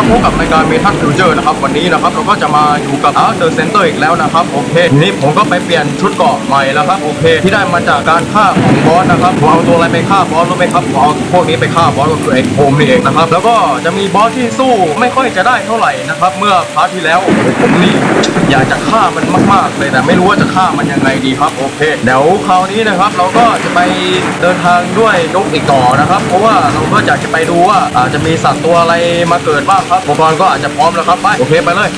ครับพบกับรายการเมทัลฟิวเจอร์นะครับวันนี้นะครับเราก็จะมาอยู่กับอาร์เดอร์เซนเตอร์อีกแล้วนะครับโอเคทีนี้ผมก็ไปเปลี่ยนชุดเกาะใหม่แล้วครับโอเค ที่ได้มาจากการฆ่าของบอสนะครับผมเอาตัวอะไรไปฆ่าบอสรู้ไหมครับผมเอาพวกนี้ไปฆ่าบอสก็คือไอ้โคมนี่เองนะครับแล้วก็จะมีบอสที่สู้ไม่ค่อยจะได้เท่าไหร่นะครับเมื่อพาร์ทที่แล้วผมนี่อยากจะฆ่ามันมากๆเลยแต่ไม่รู้ว่าจะฆ่ามันยังไงดีครับโอเคเดี๋ยวคราวนี้นะครับเราก็จะไปเดินทางด้วยนกอีกต่อนะครับ เพราะว่าเราก็อยากจะไปดูว่าอาจจะมีสัตว์ตัวอะไรมาเกิดบ้างครับอุปกรณ์ก็อาจจะพร้อมแล้วครับไปโอเคไปเลย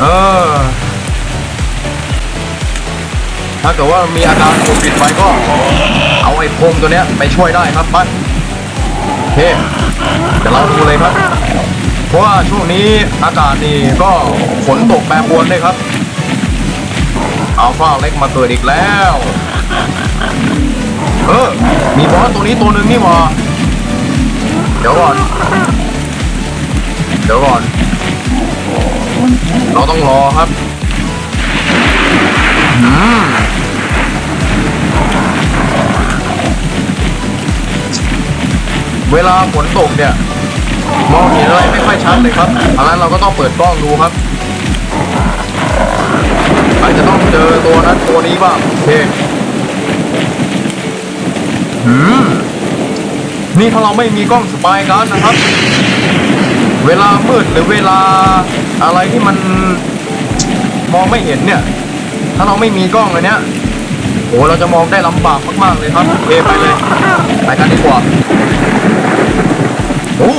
เออ ถ้าเกิดว่ามีอาการโควิดไปก็ เอาไอ้โคมตัวเนี้ยไปช่วยได้ครับไปโอเคเดี๋ยวเราดูเลยครับ เพราะว่าช่วงนี้อากาศนี่ก็ฝนตกแปรปรวนเลยครับอัลฟาเล็กมาเกิดอีกแล้ว เออ มีบอสตัวนี้ตัวหนึ่งนี่หว่า ดี๋ยวก่อน เดี๋ยวก่อน เราต้องรอครับอืมเวลาฝนตกเนี่ยมองเห็นอะไรไม่ค่อยชัดเลยครับดังนั้นเราก็ต้องเปิดกล้องดูครับอาจจะต้องเจอตัวนั้นตัวนี้บ้างโอเคหืม นี่ถ้าเราไม่มีกล้องสปายการ์ดนะครับ เวลามืดหรือเวลาอะไรที่มันมองไม่เห็นเนี่ย ถ้าเราไม่มีกล้องเลยเนี้ยโอ้เราจะมองได้ลำบากมากๆเลยครับโอเคไปเลยไปกันดีกว่าโอ้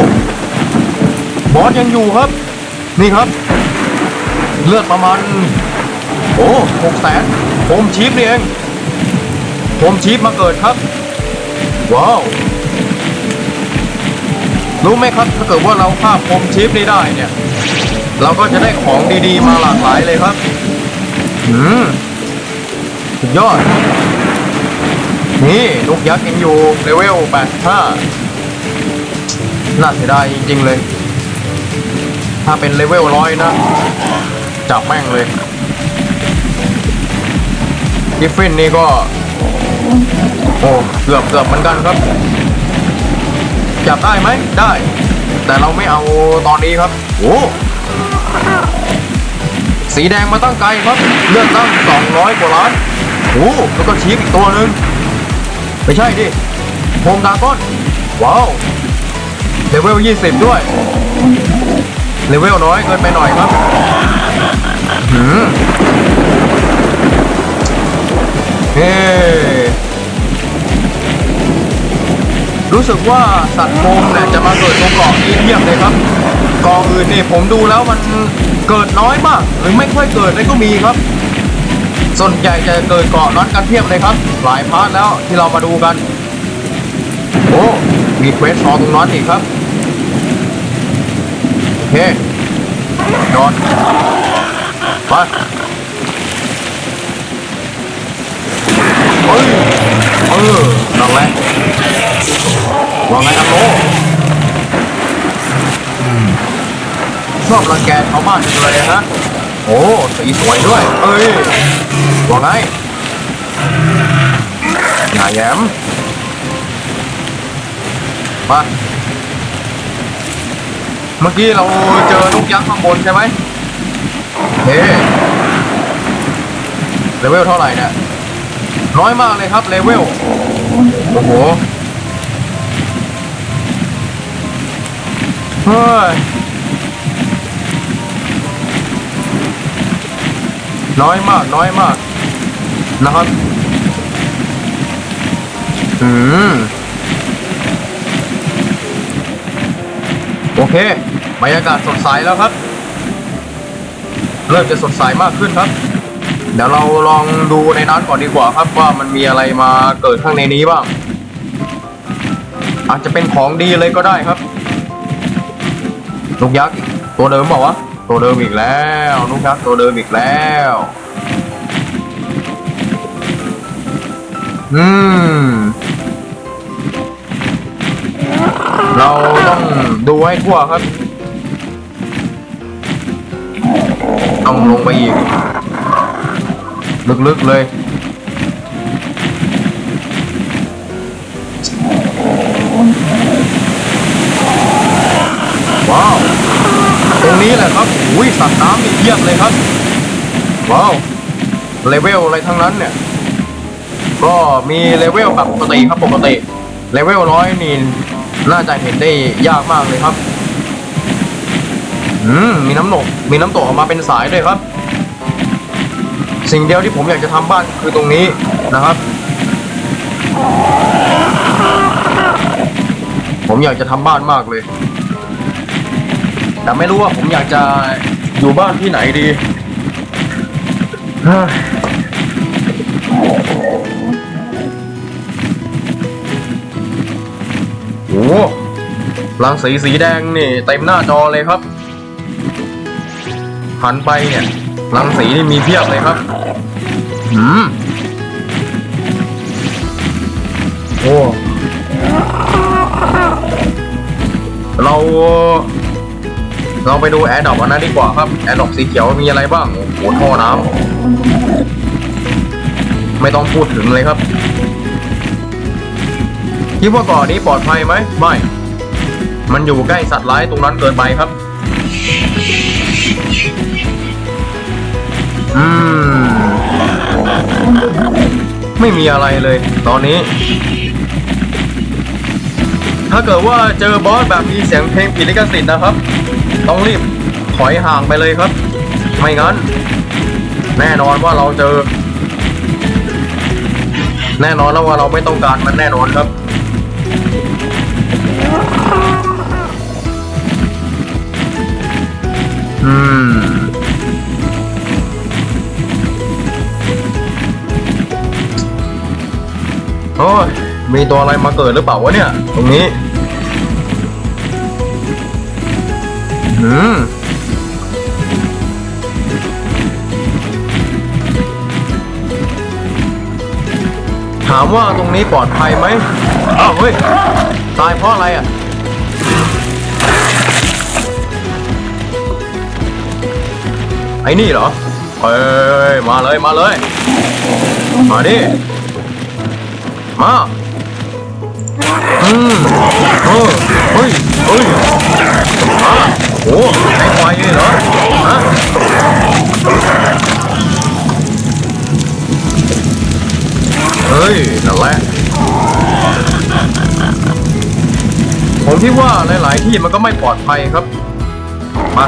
บอสยังอยู่ครับ นี่ครับ เลือดประมาณ โอ้หกแสนโฮมชีฟนี่เองโฮมชีฟมาเกิดครับ ว้าว รู้ไหมครับถ้าเกิดว่าเราฆ่าโฮมชีฟนี่ได้เนี่ย เราก็จะได้ของดีๆ มาหลากหลายเลยครับอืมสุดยอด นี่นกยักษ์ยังอยู่เลเวล85น่าเสียดายจริงๆเลย ถ้าเป็นเลเวลร้อยนะ จับแม่งเลยกิฟฟินนี่ก็ โอ้เกือบเกือบเหมือนกันครับ จับได้ไหมได้ แต่เราไม่เอาตอนนี้ครับโอ้สีแดงมาตั้งไกลครับเลือกตั้ง 200 กว่าล้านโอ้แล้วก็ชีฟอีกตัวหนึ่งไม่ใช่ดิโฮมดาก้อนว้าวเลเวล 20 ด้วยเลเวลน้อยเกินไปหน่อยครับหืมเฮ้ รู้สึกว่าสัตว์โคมเนี่ยจะมาเกิดตรงเกาะนี้เทียบเลยครับเกาะอื่นนี่ผมดูแล้วมันเกิดน้อยมาก หรือไม่ค่อยเกิดเลยก็มีครับ ส่วนใหญ่จะเกิดเกาะนั้นกันเทียบเลยครับ หลายพาร์ทแล้วที่เรามาดูกัน โอ้ มีเควสซอตรงนั้นอีกครับ โอเคจอดไปเฮ้ย เออนั่นแหละว่าไงครับโลชอบรังแกชาวบ้านจังเลยนะโอ้สีสวยด้วย เอ้ยว่าไงอย่าแย้มมาเมื่อกี้เราเจอนกยักษ์ข้างบนใช่ไหมเฮ้เลเวลเท่าไหร่เนี่ย น้อยมากเลยครับเลเวลโอ้โหเฮ้ยน้อยมากน้อยมากนะครับอืมโอเคบรรยากาศสดใสแล้วครับ เริ่มจะสดใสมากขึ้นครับ เดี๋ยวเราลองดูในนั้นก่อนดีกว่าครับว่ามันมีอะไรมาเกิดข้างในนี้บ้าง อาจจะเป็นของดีเลยก็ได้ครับนกยักษ์ตัวเดิมเปล่าตัวเดิมอีกแล้วนกยักษ์ตัวเดิมอีกแล้วอืม เราต้องดูให้ทั่วครับ ต้องลงไปอีก ลึกๆเลยว้าว ตรงนี้แหละครับอุ้ยสัตว์น้ำมีเพียบเลยครับ ว้าว เลเวลอะไรทั้งนั้นเนี่ย ก็มีเลเวลแบบปกติครับปกติ เลเวลร้อยนี่น่าจะเห็นได้ยากมากเลยครับ อืม มีน้ำหนก มีน้ำตกออกมาเป็นสายด้วยครับ สิ่งเดียวที่ผมอยากจะทำบ้านคือตรงนี้นะครับ ผมอยากจะทำบ้านมากเลย แต่ไม่รู้ว่าผมอยากจะอยู่บ้านที่ไหนดีโอ้โหรังสีสีแดงนี่เต็มหน้าจอเลยครับหันไปเนี่ย รังสีนี่มีเพียบเลยครับหืมโอ้เรา เราไปดูแอร์ดอปอันนั้นดีกว่าครับ แอร์ดอปสีเขียวมีอะไรบ้าง โอ้โหท่อน้ำไม่ต้องพูดถึงเลยครับคิดว่าก่อนนี้ปลอดภัยไหมไม่ มันอยู่ใกล้สัตว์ร้ายตรงนั้นเกินไปครับ อืม ไม่มีอะไรเลย ตอนนี้ ถ้าเกิดว่าเจอบอสแบบมีเสียงเพลงผิดลิขสิทธิ์นะครับ ต้องรีบถอยห่างไปเลยครับ ไม่งั้น แน่นอนว่าเราเจอ แน่นอนแล้วว่าเราไม่ต้องการมันแน่นอนครับอืม โอ้ยมีตัวอะไรมาเกิดหรือเปล่าวะเนี่ย ตรงนี้ อืมถามว่าตรงนี้ปลอดภัยไหมอ้าวเฮ้ย ตายเพราะอะไรอะ ไอ้นี่เหรอเฮ้ย มาเลย มาเลย มาดิ มาอืมเออเฮ้ยเฮ้ยมาโอ้ใช้ไฟเลยเหรอฮะเฮ้ยนั่นแหละผมคิดว่าหลาย ๆ ที่มันก็ไม่ปลอดภัยครับมา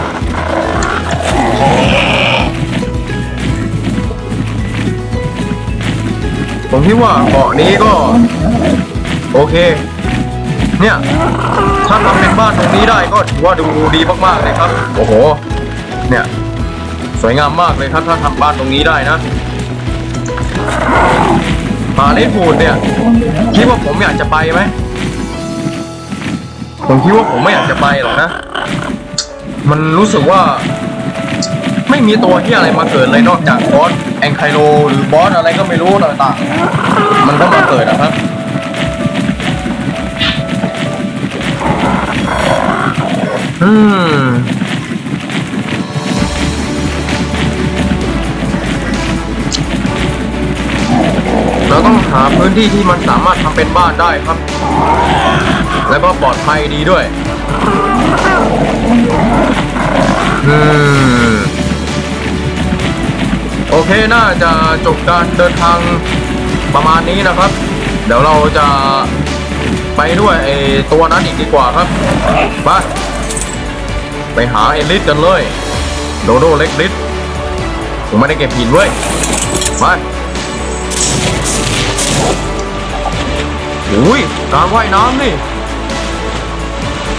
ผมคิดว่าเกาะนี้ก็ โอเค เนี่ย ถ้าทำเป็นบ้านตรงนี้ได้ก็ถือว่าดูดีมากๆเลยครับ โอ้โห เนี่ย สวยงามมากเลยครับ ถ้าทำบ้านตรงนี้ได้นะปาเลสพูดเนี่ย คิดว่าผมอยากจะไปไหมผมคิดว่าผมไม่อยากจะไปหรอกนะ มันรู้สึกว่า ไม่มีตัวที่อะไรมาเกิดเลยนอกจากบอสแองไคโลหรือบอสอะไรก็ไม่รู้ต่างๆ มันก็มาเกิดนะครับอืมเราต้องหาพื้นที่ที่มันสามารถทำเป็นบ้านได้ครับ แล้วก็ปลอดภัยดีด้วย อืม อเคน่าจะจบการเดินทางประมาณนี้นะครับ เดี๋ยวเราจะไปด้วยไอตัวนั้นอีกดีกว่าครับไปไปหาเอลิสกันเลย โดโดเล็กลิสผมไม่ได้เก็บหินเว้ยไปอุ้ยการว่ายน้ำนี่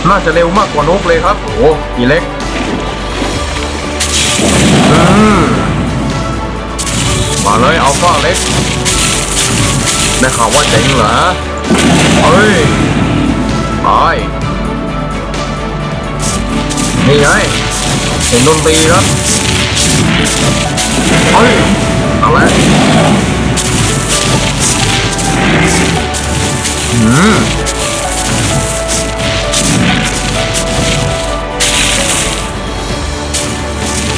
น่าจะเร็วมากกว่านกเลยครับ โอ้โหอีเล็ก อืม มาเลยเอัลฟาเล็กได้ข่าวว่าเจ๋งเหรอเฮ้ยไปนี่ไงเห็นดนตรีครับเฮ้ยเอาละอืม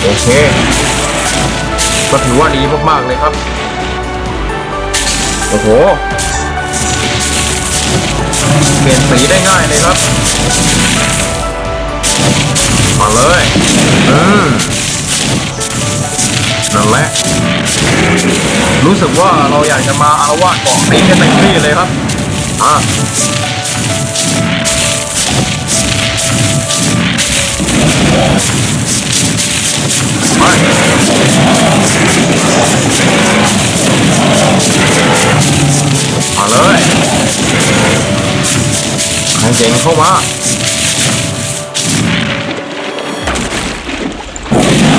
โอเค ก็ถือว่าดีมากๆเลยครับ โอ้โห เปลี่ยนสีได้ง่ายเลยครับ มาเลย อืม นั่นแหละ รู้สึกว่าเราอยากจะมาอารวาสเกาะตีกันเต็มที่เลยครับ อะ เข้ามา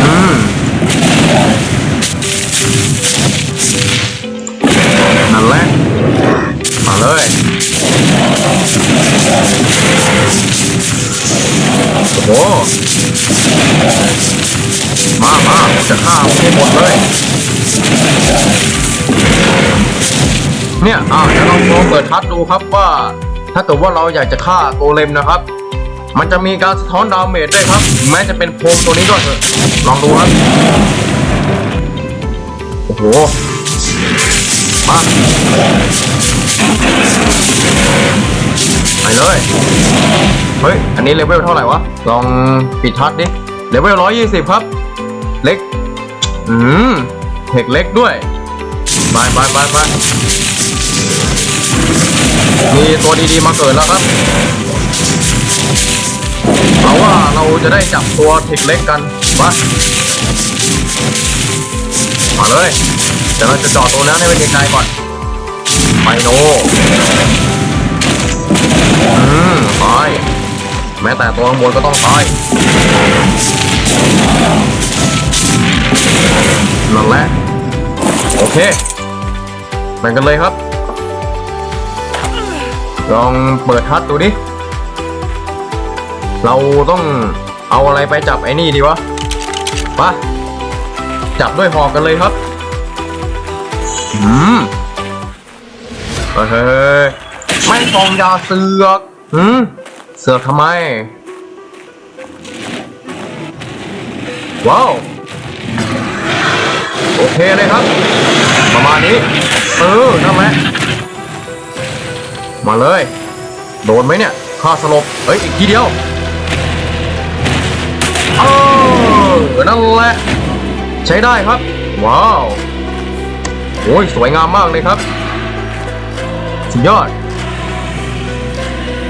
อืมนั่นแหละมาเลยโอ้โหมามาจะฆ่าให้หมดเลย เนี่ยอ่าเดี๋ยวเราลองเปิดทัดดูครับว่า ถ้าเกิดว่าเราอยากจะฆ่าโกเลมนะครับ มันจะมีการสะท้อนดาเมจด้วยครับ แม้จะเป็นโพรมตัวนี้ก็เถอะลองดูครับ โอ้โหมาไปเลย เฮ้ย อันนี้เลเวลเท่าไหร่วะ ลองปิดทัดดิ เลเวลร้อยยี่สิบครับ เล็ก อืมเทคเล็กด้วย ไปไปไปไป มีตัวดีๆมาเกิดแล้วครับเอาว่าเราจะได้จับตัวเทคเล็กกันมามาเลยเดี๋ยวเราจะจอดตัวนั้นให้เป็นไกลๆก่อนไปโนอืมตายแม้แต่ตัวข้างบนก็ต้องตายนั่นแหละโอเคแบ่งกันเลยครับ ลองเปิดทัดดูดิ เราต้องเอาอะไรไปจับไอ้นี่ดีวะมาจับด้วยหอกกันเลยครับอืมเฮ้ยไม่ฟองยาเสือกหืมเสือกทำไม ว้าว โอเคเลยครับ ประมาณนี้ เออนั่นแหละ มาเลย โดนไหมเนี่ยฆ่าสลบเฮ้ย อีกทีเดียวเออนั่นแหละ ใช้ได้ครับ ว้าว โอ้ย สวยงามมากเลยครับ สุดยอด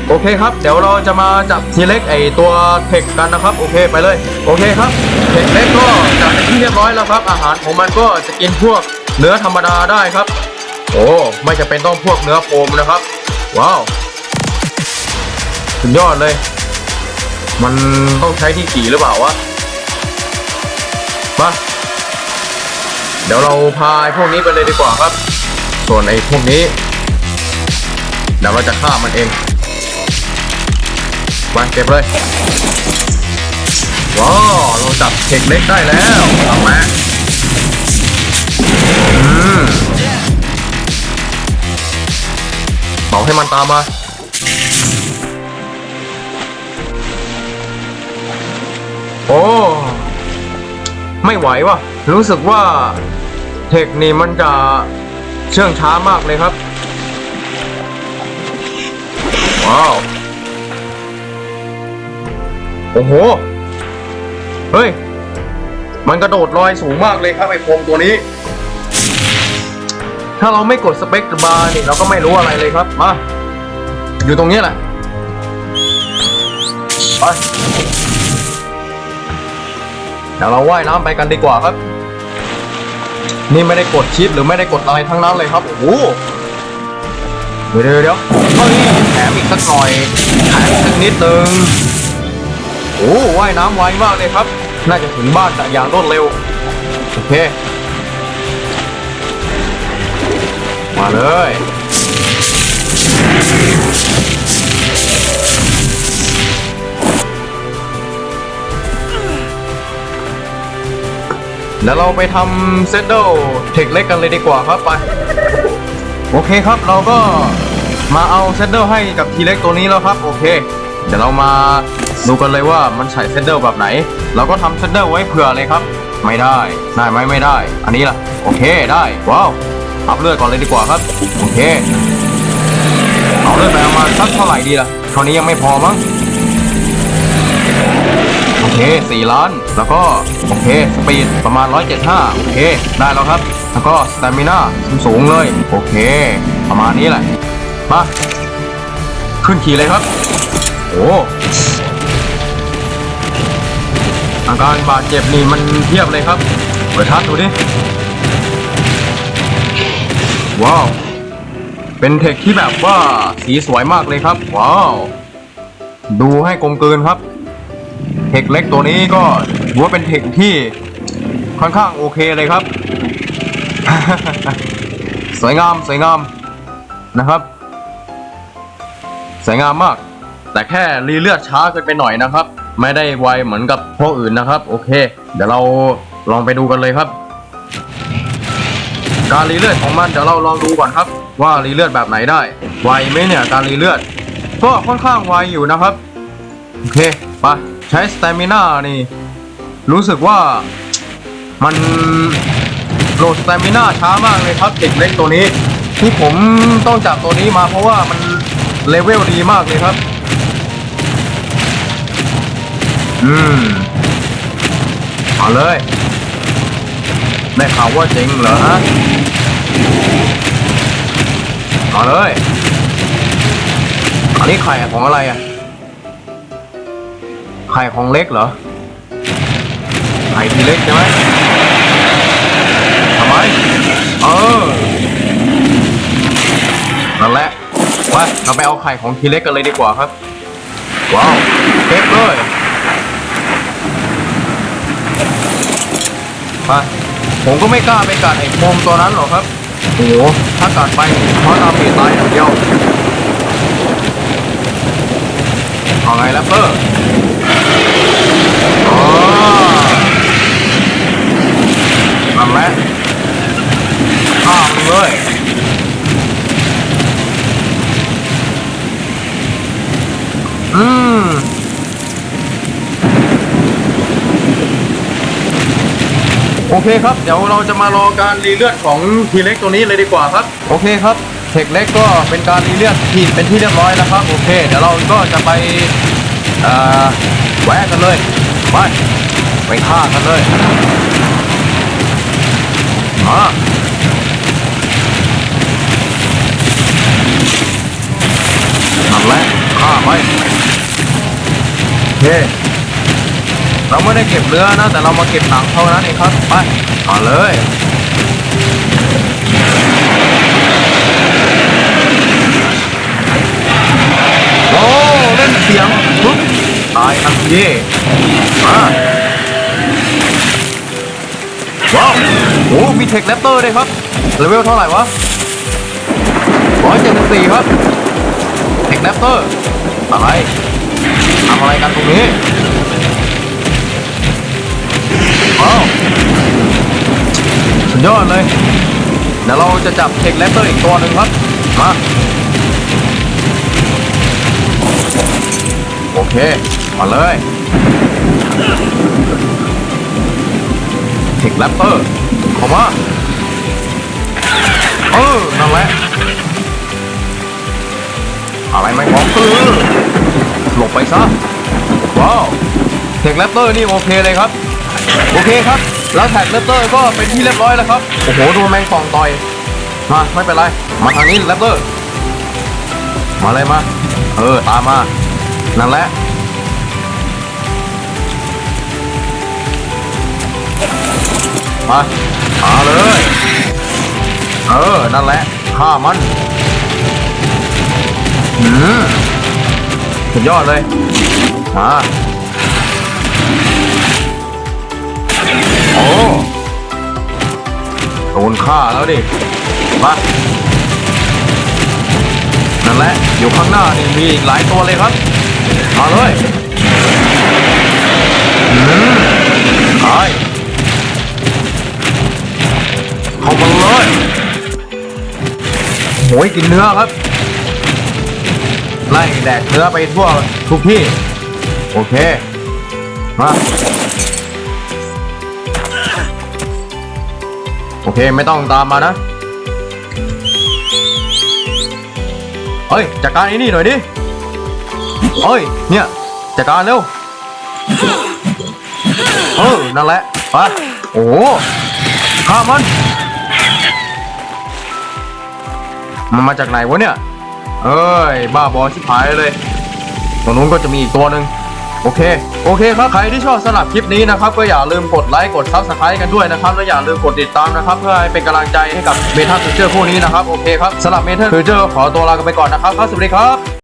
โอเคครับ เดี๋ยวเราจะมาจับทีเล็กไอตัวเทคกันนะครับ โอเคไปเลย โอเคครับ เทคเล็กก็จับเป็นที่เรียบร้อยแล้วครับ อาหารของมันก็จะกินพวกเนื้อธรรมดาได้ครับ โอ้ ไม่จะเป็นต้องพวกเนื้อโฟมนะครับ ว้าว สุดยอดเลย มันต้องใช้ที่ขี่หรือเปล่าวะมาเดี๋ยวเราพาพวกนี้ไปเลยดีกว่าครับ ส่วนไอ้พวกนี้เดี๋ยวเราจะฆ่ามันเองมาเก็บเลย ว้าว เราจับเทคเล็กได้แล้วเอามาอืม ให้มันตามมาโอ้ไม่ไหววะรู้สึกว่าเทคนี่มันจะเชื่องช้ามากเลยครับ ว้าว โอ้โห เฮ้ย มันกระโดดลอยสูงมากเลยครับไอ้โคมตัวนี้ ถ้าเราไม่กดสเปคบาร์นี่เราก็ไม่รู้อะไรเลยครับ มา อยู่ตรงนี้แหละ ไปเดี๋ยวเราว่ายน้ำไปกันดีกว่าครับ นี่ไม่ได้กดชิปหรือไม่ได้กดอะไรทั้งนั้นเลยครับ โอ้โหเดี๋ยวเดี๋ยวเดี๋ยวเฮ้ยแถมอีกสักหน่อยแถมอีกสักนิดนึงโอ้ว่ายน้ำไวมากเลยครับ น่าจะถึงบ้านอย่างรวดเร็ว โอเค มาเลยเดี๋ยวเราไปทำเซตเดิลเทคเล็กกันเลยดีกว่าครับไป โอเคครับเราก็มาเอาเซตเดิลให้กับทีเล็กตัวนี้แล้วครับ โอเค เดี๋ยวเรามาดูกันเลยว่ามันใส่เซตเดิลแบบไหน เราก็ทำเซตเดิลไว้เผื่อเลยครับ ไม่ได้ ได้ไหมไม่ได้ อันนี้ล่ะ โอเคได้ ว้าว อัพเลือดก่อนเลยดีกว่าครับโอเคเอาเลือดไปประมาณสักเท่าไหร่ดีล่ะเท่านี้ยังไม่พอมั้งโอเคสี่ล้านแล้วก็โอเคสปีดประมาณ 175 โอเค ได้แล้วครับ แล้วก็สตามิน่าสูงเลย โอเค ประมาณนี้แหละมาขึ้นขี่เลยครับโอ้อาการบาดเจ็บนี่มันเทียบเลยครับเปิดทัดดูดิ ว้าว เป็นเทคที่แบบว่าสีสวยมากเลยครับ ว้าว ดูให้กลมกลืนครับ เทคเล็กตัวนี้ก็ถือว่าเป็นเทคที่ค่อนข้างโอเคเลยครับ สวยงามสวยงามนะครับสวยงามมาก แต่แค่รีเลือดช้าเกินไปหน่อยนะครับ ไม่ได้ไวเหมือนกับพวกอื่นนะครับ โอเค เดี๋ยวเราลองไปดูกันเลยครับ การรีเลือดของมันเดี๋ยวเราลองดูก่อนครับ ว่ารีเลือดแบบไหนได้ ไวไหมเนี่ยการรีเลือด ก็ค่อนข้างไวอยู่นะครับ โอเคไปใช้สเตมิน่านี่ รู้สึกว่ามันโหลดสเตมิน่าช้ามากเลยครับเด็กเล็กตัวนี้ ที่ผมต้องจับตัวนี้มาเพราะว่ามันเลเวลดีมากเลยครับ อืม เอาเลย ได้ข่าวว่าจริงเหรอฮะเอาเลยอันนี้ไข่ของอะไรอะ ไข่ของเล็กเหรอ ไข่ทีเล็กใช่ไหมทำไม เออ นั่นแหละไปเราไปเอาไข่ของทีเล็กกันเลยดีกว่าครับ ว้าวเก็บเลย ไป ผมก็ไม่กล้าไปกัดไอ้โคมตัวนั้นหรอกครับโอ้โหถ้ากัดไปเพราะดาเมจตายอย่างเดียวเอาไงแล้วเปอร์อ๋อนั่นแหละข้ามเลยอืม โอเคครับ เดี๋ยวเราจะมารอการรีเลือดของทีเล็กตัวนี้เลยดีกว่าครับ โอเคครับเทคเล็กก็เป็นการรีเลือดที่เป็นที่เรียบร้อยแล้วครับ โอเค เดี๋ยวเราก็จะไปเอ่อแวะกันเลยไปไปฆ่ากันเลยมานั่นแหละฆ่าไปโอเค เราไม่ได้เก็บเรือนะ แต่เรามาเก็บหนังเท่านั้นเองครับ ไป มาเลยโอ้เล่นเสียงปุ๊บตายทันทีมาว้าวโอ้มีเทคแรปเตอร์ด้วยครับเลเวลเท่าไหร่วะร้อยเจ็ดสิบสี่ครับเทคแรปเตอร์อะไรทำอะไรกันตรงนี้ ว้าวสุดยอดเลยเดี๋ยวเราจะจับเทคแรปเตอร์อีกตัวหนึ่งครับ มา โอเค มาเลย เทคแรปเตอร์เข้ามา เออ นั่นแหละ อะไรไม่ของคือหลบไปซะ ว้าว เทคแรปเตอร์นี่โอเคเลยครับ โอเคครับ แล้วแท็กแรปเตอร์ก็เป็นที่เรียบร้อยแล้วครับ โอ้โหโดนแมงป่องต่อย มาไม่เป็นไร มาทางนี้แรปเตอร์ มาเลยมา เออตามมา นั่นแหละ มา มาเลย เออ นั่นแหละฆ่ามัน อืมสุดยอดเลย มา โดนฆ่าแล้วดิ มานั่นแหละ อยู่ข้างหน้านี่มีอีกหลายตัวเลยครับ มาเลยอไปเข้ามาเลยโหยกินเนื้อครับ ไล่แดกเนื้อไปทั่วทุกที่ โอเค มา เคไม่ต้องตามมานะ เฮ้ยจัดการไอ้นี่หน่อยดิ เฮ้ยเนี่ยจัดการเร็ว เออนั่นแหละไปโอ้โหฆ่ามัน มันมาจากไหนวะเนี่ย เอ้ย บ้าบอชิบหายเลยตรงนู้นก็จะมีอีกตัวหนึ่ง โอเค โอเคครับ ใครที่ชอบสลับคลิปนี้นะครับ ก็อย่าลืมกดไลค์กดซับสไครต์กันด้วยนะครับ และอย่าลืมกดติดตามนะครับ เพื่อให้เป็นกำลังใจให้กับเมทัลฟิวเจอร์คู่นี้นะครับ โอเคครับสลับเมทัลฟิวเจอร์ขอตัวลากันไปก่อนนะครับครับสวัสดีครับ